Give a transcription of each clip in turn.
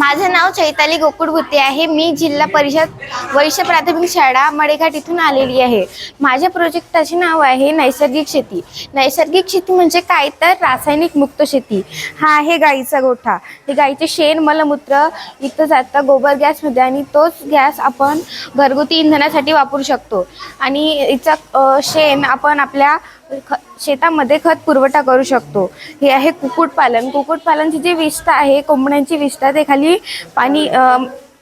माझं नाव चैताली गोकुळ गुत्ते आहे. मी जिल्हा परिषद वरिष्ठ प्राथमिक शाळा मडेघाट इथून आलेली आहे. माझ्या प्रोजेक्टाचे नाव आहे नैसर्गिक शेती. नैसर्गिक शेती म्हणजे काय? तर रासायनिक मुक्त शेती. हा आहे गाईचा गोठा. हे गाईचे शेण मलमूत्र इथं जातं गोबर गॅसमध्ये आणि तोच गॅस आपण घरगुती इंधनासाठी वापरू शकतो. आणि याचा शेण आपण आपल्या शेतामध्ये खत पुरवठा करू शकतो. हे आहे कुक्कुटपालन. कुक्कुटपालनची जी विष्ठा आहे कोंबड्यांची विष्ठा ते खाली पाणी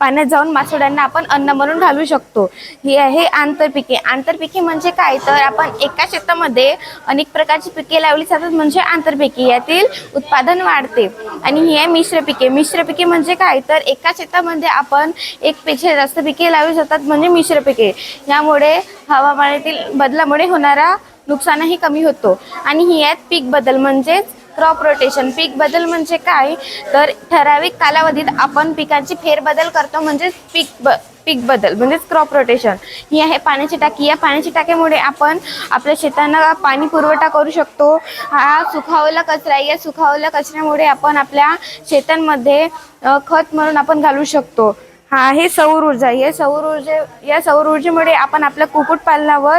पाण्यात जाऊन मासोड्यांना आपण अन्न म्हणून घालू शकतो. ही आहे आंतरपिके आंतरपिके म्हणजे काय? तर आपण एका शेतामध्ये अनेक प्रकारची पिके लावली जातात म्हणजे आंतरपिके यातील उत्पादन वाढते. आणि ही आहे मिश्र पिके. मिश्र पिके म्हणजे काय? तर एका शेतामध्ये आपण एकपेक्षा जास्त पिके लावली जातात म्हणजे मिश्र पिके. यामुळे हवामानातील बदलामुळे होणारा नुकसानही कमी होतो. आणि ही आहेत पीक बदल म्हणजेच क्रॉप रोटेशन पीक बदल म्हणजे काय? तर ठराविक कालावधीत आपण पिकांची फेरबदल करतो म्हणजेच पीक ब पीक बदल म्हणजेच क्रॉप रोटेशन ही आहे पाण्याची टाकी. या पाण्याची टाकीमुळे आपण आपल्या शेतांना पाणी पुरवठा करू शकतो. हा सुखावला कचरा या सुखावल्या कचऱ्यामुळे आपण आपल्या शेतांमध्ये खत म्हणून आपण घालू शकतो. हा आहे सौर ऊर्जा या सौर ऊर्जे या सौर ऊर्जेमुळे आपण आपल्या कुक्कुटपालनावर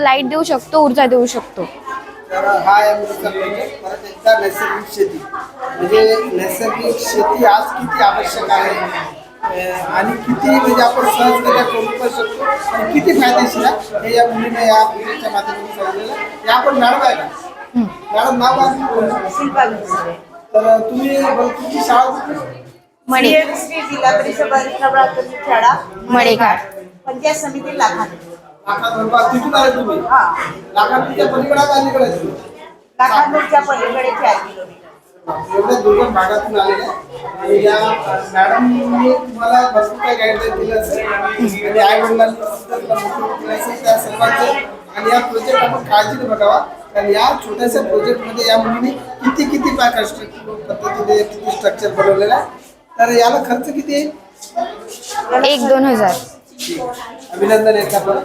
लाइट देऊ शकतो ऊर्जा देऊ शकतो. तर हा आहे मुलीचा प्रोजेक्ट परत एकदा नैसर्गिक शेती. म्हणजे नैसर्गिक शेती आज किती आवश्यक आहे? अं, आणि किती म्हणजे आपण सहजरित्या करू पण शकतो? आणि किती फायदेशीर आहे? हे या मुलीने या प्रोजेक्टच्या माध्यमातून सांगितलेलं आहे. हे आपण मॅडम आहे का? मॅडम नाव काय? शिल्पा मिस्त्रे. तर तुम्ही बरं, तुमची शाळा जिल्हा परिषद प्राथमिक शाळा मडेघाट. पंचायत समिती धर्मात तिथून आले तुम्ही? हा. लाखात तुमच्या पलीकडे आहे, अलीकडे आहे तुम्ही? लाखानूरच्या पलीकडे चार किलोमीटर एवढ्या दुर्गम भागातून आलेल्या आणि या मॅडमनी तुम्हाला भरपूर काही गाईडलाईन दिलं असेल. आणि आई वडिलांनी त्या सर्वांचे. या प्रोजेक्ट आपण काळजीने बघावा. कारण या छोट्याशा प्रोजेक्टमध्ये या मुलीने किती किती कन्स्ट्रक्टिव्ह पद्धतीने किती स्ट्रक्चर बनवलेलं आहे. तर याला खर्च किती येईल एक दोन हजार. ठीक. आहे. अभिनंदन एकदा परत